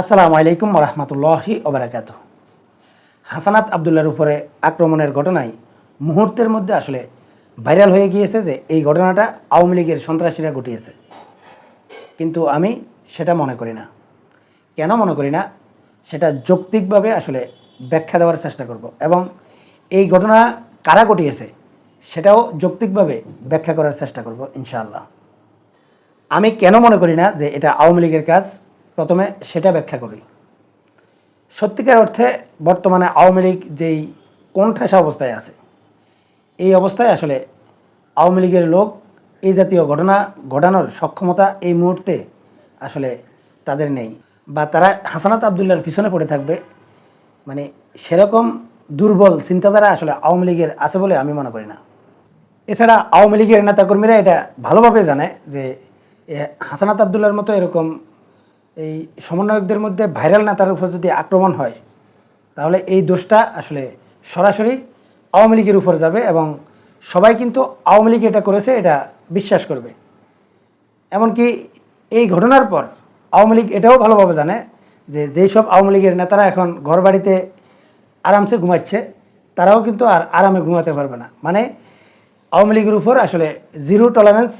আসসালামু আলাইকুম রহমতুল্লাহি ওবরাকাত হাসানাত আবদুল্লার উপরে আক্রমণের ঘটনায় মুহূর্তের মধ্যে আসলে ভাইরাল হয়ে গিয়েছে যে এই ঘটনাটা আওয়ামী লীগের সন্ত্রাসীরা ঘটিয়েছে। কিন্তু আমি সেটা মনে করি না। কেন মনে করি না? সেটা যৌক্তিকভাবে আসলে ব্যাখ্যা দেওয়ার চেষ্টা করব এবং এই ঘটনা কারা ঘটিয়েছে সেটাও যৌক্তিকভাবে ব্যাখ্যা করার চেষ্টা করব ইনশাআল্লাহ। আমি কেন মনে করি না যে এটা আওয়ামী লীগের কাজ? প্রথমে সেটা ব্যাখ্যা করি। সত্যিকার অর্থে বর্তমানে আওয়ামী লীগ যেই কোণঠাসা অবস্থায় আছে, এই অবস্থায় আসলে আওয়ামী লীগের লোক এই জাতীয় ঘটনা ঘটানোর সক্ষমতা এই মুহূর্তে আসলে তাদের নেই বা তারা হাসানাত আবদুল্লার পিছনে পড়ে থাকবে। মানে সেরকম দুর্বল চিন্তাধারা আসলে আওয়ামী লীগের আছে বলে আমি মনে করি না। এছাড়া আওয়ামী লীগের নেতাকর্মীরা এটা ভালোভাবে জানে যে হাসানাত আবদুল্লার মতো এরকম এই সমন্বয়কদের মধ্যে ভাইরাল নেতার উপর যদি আক্রমণ হয়, তাহলে এই দোষটা আসলে সরাসরি আওয়ামী লীগের উপর যাবে এবং সবাই কিন্তু আওয়ামী লীগ এটা করেছে, এটা বিশ্বাস করবে। এমনকি এই ঘটনার পর আওয়ামী লীগ এটাও ভালোভাবে জানে যে যেই সব আওয়ামী লীগের নেতারা এখন ঘর বাড়িতে আরামসে ঘুমাচ্ছে, তারাও কিন্তু আর আরামে ঘুমাতে পারবে না। মানে আওয়ামী লীগের উপর আসলে জিরো টলারেন্স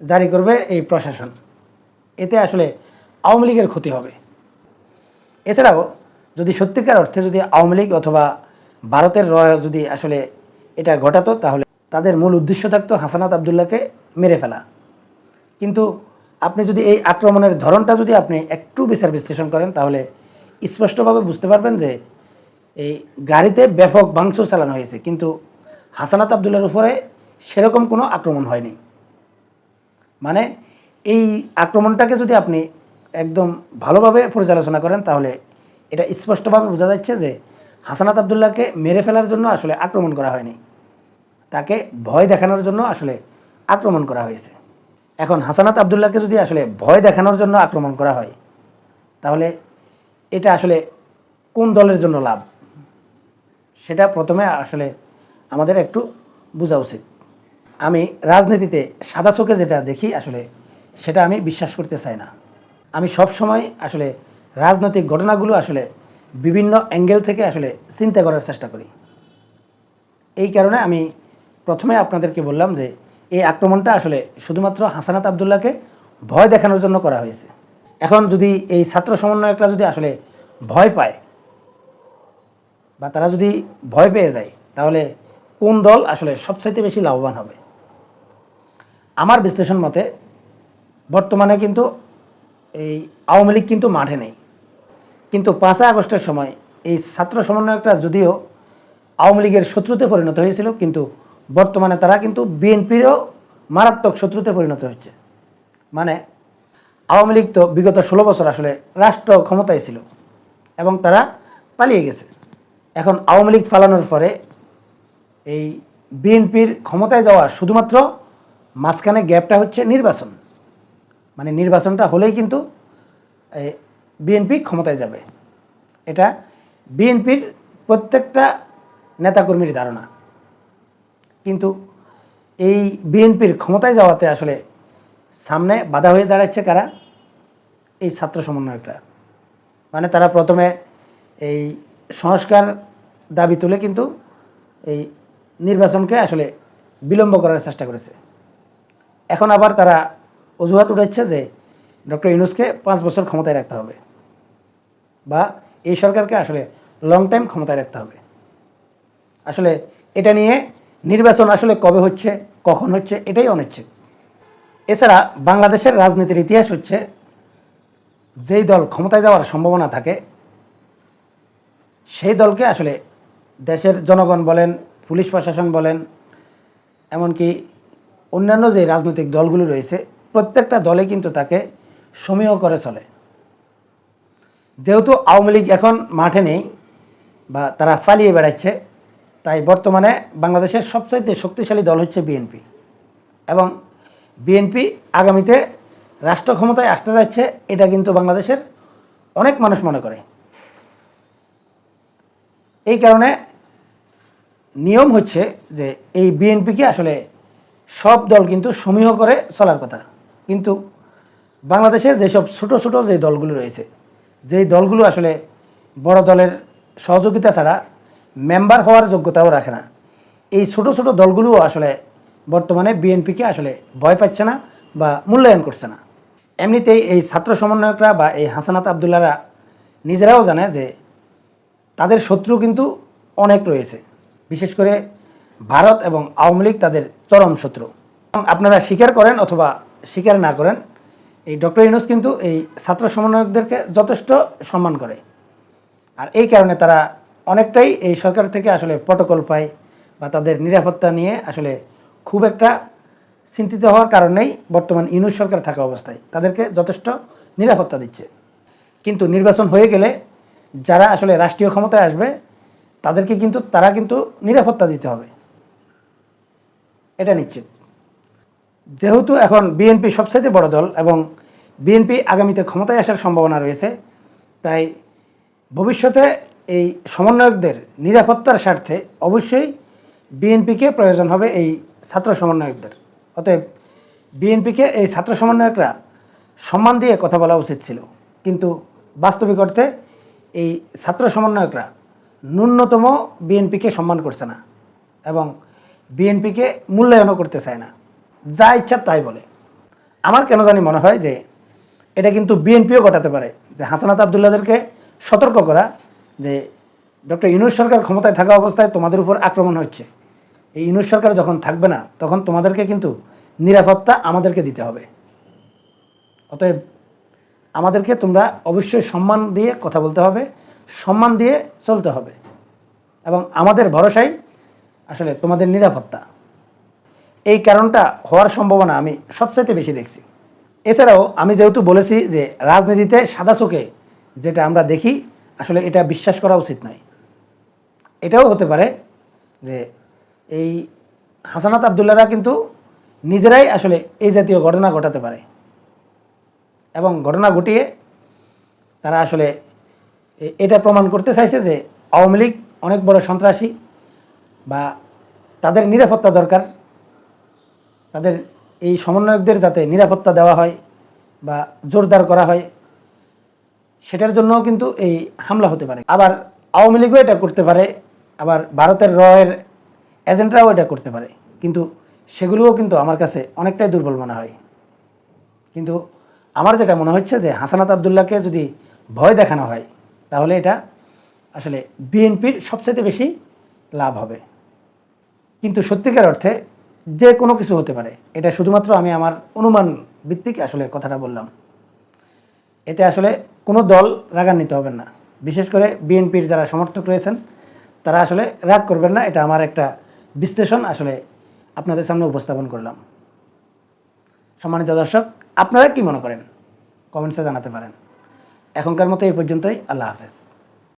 জারি করবে এই প্রশাসন। এতে আসলে আওয়ামী লীগের ক্ষতি হবে। এছাড়াও যদি সত্যিকার অর্থে যদি আওয়ামী লীগ অথবা ভারতের রয় যদি আসলে এটা ঘটাতো, তাহলে তাদের মূল উদ্দেশ্য থাকতো হাসানাত আবদুল্লাহকে মেরে ফেলা। কিন্তু আপনি যদি এই আক্রমণের ধরনটা যদি আপনি একটু বিচার বিশ্লেষণ করেন, তাহলে স্পষ্টভাবে বুঝতে পারবেন যে এই গাড়িতে ব্যাপক ভাঙচুর চালানো হয়েছে। কিন্তু হাসানাত আবদুল্লার উপরে সেরকম কোনো আক্রমণ হয়নি। মানে এই আক্রমণটাকে যদি আপনি একদম ভালোভাবে পর্যালোচনা করেন, তাহলে এটা স্পষ্টভাবে বোঝা যাচ্ছে যে হাসানাত আবদুল্লাহকে মেরে ফেলার জন্য আসলে আক্রমণ করা হয়নি। তাকে ভয় দেখানোর জন্য আসলে আক্রমণ করা হয়েছে। এখন হাসানাত আবদুল্লাহকে যদি আসলে ভয় দেখানোর জন্য আক্রমণ করা হয়, তাহলে এটা আসলে কোন দলের জন্য লাভ? সেটা প্রথমে আসলে আমাদের একটু বোঝা উচিত। আমি রাজনীতিতে সাদা চোখে যেটা দেখি আসলে সেটা আমি বিশ্বাস করতে চাই না। আমি সব সময় আসলে রাজনৈতিক ঘটনাগুলো আসলে বিভিন্ন অ্যাঙ্গেল থেকে আসলে চিন্তা করার চেষ্টা করি। এই কারণে আমি প্রথমে আপনাদেরকে বললাম যে, এই আক্রমণটা আসলে শুধুমাত্র হাসানাত আবদুল্লাহকে ভয় দেখানোর জন্য করা হয়েছে। এখন যদি এই ছাত্র সমন্বয়করা যদি আসলে ভয় পায় বা তারা যদি ভয় পেয়ে যায়, তাহলে কোন দল আসলে সবচাইতে বেশি লাভবান হবে? আমার বিশ্লেষণ মতে বর্তমানে কিন্তু এই আওয়ামী লীগ কিন্তু মাঠে নেই। কিন্তু পাঁচই আগস্টের সময় এই ছাত্র সমন্বয়করা যদিও আওয়ামী লীগের শত্রুতে পরিণত হয়েছিল, কিন্তু বর্তমানে তারা কিন্তু বিএনপিরও মারাত্মক শত্রুতে পরিণত হচ্ছে মানে আওয়ামী লীগ তো বিগত ষোলো বছর আসলে রাষ্ট্র ক্ষমতায় ছিল এবং তারা পালিয়ে গেছে। এখন আওয়ামী লীগ পালানোর পরে এই বিএনপির ক্ষমতায় যাওয়া শুধুমাত্র মাঝখানে গ্যাপটা হচ্ছে নির্বাচন। মানে নির্বাচনটা হলেই কিন্তু বিএনপি ক্ষমতায় যাবে। এটা বিএনপির প্রত্যেকটা নেতাকর্মীর ধারণা। কিন্তু এই বিএনপির ক্ষমতায় যাওয়াতে আসলে সামনে বাধা হয়ে দাঁড়াচ্ছে কারা? এই ছাত্র সমন্বয়করা। মানে তারা প্রথমে এই সংস্কার দাবি তুলে কিন্তু এই নির্বাচনকে আসলে বিলম্ব করার চেষ্টা করেছে। এখন আবার তারা অজুহাত উঠাচ্ছে যে ডক্টর ইউনুসকে পাঁচ বছর ক্ষমতায় রাখতে হবে বা এই সরকারকে আসলে লং টাইম ক্ষমতায় রাখতে হবে। আসলে এটা নিয়ে নির্বাচন আসলে কবে হচ্ছে, কখন হচ্ছে, এটাই অনিশ্চিত। এছাড়া বাংলাদেশের রাজনীতির ইতিহাস হচ্ছে, যেই দল ক্ষমতায় যাওয়ার সম্ভাবনা থাকে, সেই দলকে আসলে দেশের জনগণ বলেন, পুলিশ প্রশাসন বলেন, এমনকি অন্যান্য যে রাজনৈতিক দলগুলো রয়েছে প্রত্যেকটা দলে কিন্তু তাকে সমীহ করে চলে। যেহেতু আওয়ামী লীগ এখন মাঠে নেই বা তারা পালিয়ে বেড়াচ্ছে, তাই বর্তমানে বাংলাদেশের সবচাইতে শক্তিশালী দল হচ্ছে বিএনপি এবং বিএনপি আগামীতে রাষ্ট্র ক্ষমতায় আসতে যাচ্ছে, এটা কিন্তু বাংলাদেশের অনেক মানুষ মনে করে। এই কারণে নিয়ম হচ্ছে যে এই বিএনপিকে আসলে সব দল কিন্তু সমীহ করে চলার কথা। কিন্তু বাংলাদেশে যেসব ছোট ছোট যে দলগুলো রয়েছে, যেই দলগুলো আসলে বড় দলের সহযোগিতা ছাড়া মেম্বার হওয়ার যোগ্যতাও রাখে না। এই ছোট ছোট দলগুলোও আসলে বর্তমানে বিএনপিকে আসলে ভয় পাচ্ছে না বা মূল্যায়ন করছে না। এমনিতেই এই ছাত্র সমন্বয়করা বা এই হাসানাত আবদুল্লারা নিজেরাও জানে যে তাদের শত্রু কিন্তু অনেক রয়েছে। বিশেষ করে ভারত এবং আওয়ামী লীগ তাদের চরম শত্রু। আপনারা স্বীকার করেন অথবা স্বীকার না করেন, এই ডক্টর ইউনুস কিন্তু এই ছাত্র সমন্বয়কদেরকে যথেষ্ট সম্মান করে। আর এই কারণে তারা অনেকটাই এই সরকার থেকে আসলে প্রটোকল পায় বা তাদের নিরাপত্তা নিয়ে আসলে খুব একটা চিন্তিত হওয়ার কারণেই বর্তমান ইউনুস সরকার থাকা অবস্থায় তাদেরকে যথেষ্ট নিরাপত্তা দিচ্ছে। কিন্তু নির্বাচন হয়ে গেলে যারা আসলে রাষ্ট্রীয় ক্ষমতায় আসবে, তাদেরকে কিন্তু, তারা কিন্তু নিরাপত্তা দিতে হবে। এটা নিশ্চিত। যেহেতু এখন বিএনপি সবচাইতে বড় দল এবং বিএনপি আগামীতে ক্ষমতায় আসার সম্ভাবনা রয়েছে, তাই ভবিষ্যতে এই সমন্বয়কদের নিরাপত্তার স্বার্থে অবশ্যই বিএনপিকে প্রয়োজন হবে এই ছাত্র সমন্বয়কদের। অতএব বিএনপিকে এই ছাত্র সমন্বয়করা সম্মান দিয়ে কথা বলা উচিত ছিল। কিন্তু বাস্তবিক অর্থে এই ছাত্র সমন্বয়করা ন্যূনতম বিএনপিকে সম্মান করছে না এবং বিএনপিকে মূল্যায়নও করতে চায় না। যা ইচ্ছা তাই বলে। আমার কেন জানি মনে হয় যে এটা কিন্তু বিএনপিও ঘটাতে পারে। যে হাসানাত আবদুল্লাদেরকে সতর্ক করা, যে ডক্টর ইউনুস সরকার ক্ষমতায় থাকা অবস্থায় তোমাদের উপর আক্রমণ হচ্ছে। এই ইউনুস সরকার যখন থাকবে না, তখন তোমাদেরকে কিন্তু নিরাপত্তা আমাদেরকে দিতে হবে। অতএব আমাদেরকে তোমরা অবশ্যই সম্মান দিয়ে কথা বলতে হবে, সম্মান দিয়ে চলতে হবে। এবং আমাদের ভরসাই আসলে তোমাদের নিরাপত্তা। এই কারণটা হওয়ার সম্ভাবনা আমি সবচাইতে বেশি দেখছি। এছাড়াও আমি যেহেতু বলেছি যে রাজনীতিতে সাদা চোখে যেটা আমরা দেখি, আসলে এটা বিশ্বাস করা উচিত নয়। এটাও হতে পারে যে এই হাসানাত আবদুল্লারা কিন্তু নিজেরাই আসলে এই জাতীয় ঘটনা ঘটাতে পারে। এবং ঘটনা ঘটিয়ে তারা আসলে এটা প্রমাণ করতে চাইছে যে আওয়ামী লীগ অনেক বড় সন্ত্রাসী বা তাদের নিরাপত্তা দরকার। তাদের এই সমন্বয়কদের যাতে নিরাপত্তা দেওয়া হয় বা জোরদার করা হয়, সেটার জন্যও কিন্তু এই হামলা হতে পারে। আবার আওয়ামী লীগও এটা করতে পারে, আবার ভারতের রয়ের এজেন্টরাও এটা করতে পারে। কিন্তু সেগুলোও কিন্তু আমার কাছে অনেকটাই দুর্বল মনে হয়। কিন্তু আমার যেটা মনে হচ্ছে যে হাসানাত আবদুল্লাহকে যদি ভয় দেখানো হয়, তাহলে এটা আসলে বিএনপির সবচেয়ে বেশি লাভ হবে। কিন্তু সত্যিকার অর্থে যে কোনো কিছু হতে পারে। এটা শুধুমাত্র আমি আমার অনুমান ভিত্তিক আসলে কথাটা বললাম। এতে আসলে কোনো দল রাগান্বিত হবেন না। বিশেষ করে বিএনপির যারা সমর্থক রয়েছেন, তারা আসলে রাগ করবেন না। এটা আমার একটা বিশ্লেষণ আসলে আপনাদের সামনে উপস্থাপন করলাম। সম্মানিত দর্শক, আপনারা কি মনে করেন? কমেন্টসে জানাতে পারেন। এখনকার মতো এই পর্যন্তই। আল্লাহ হাফেজ।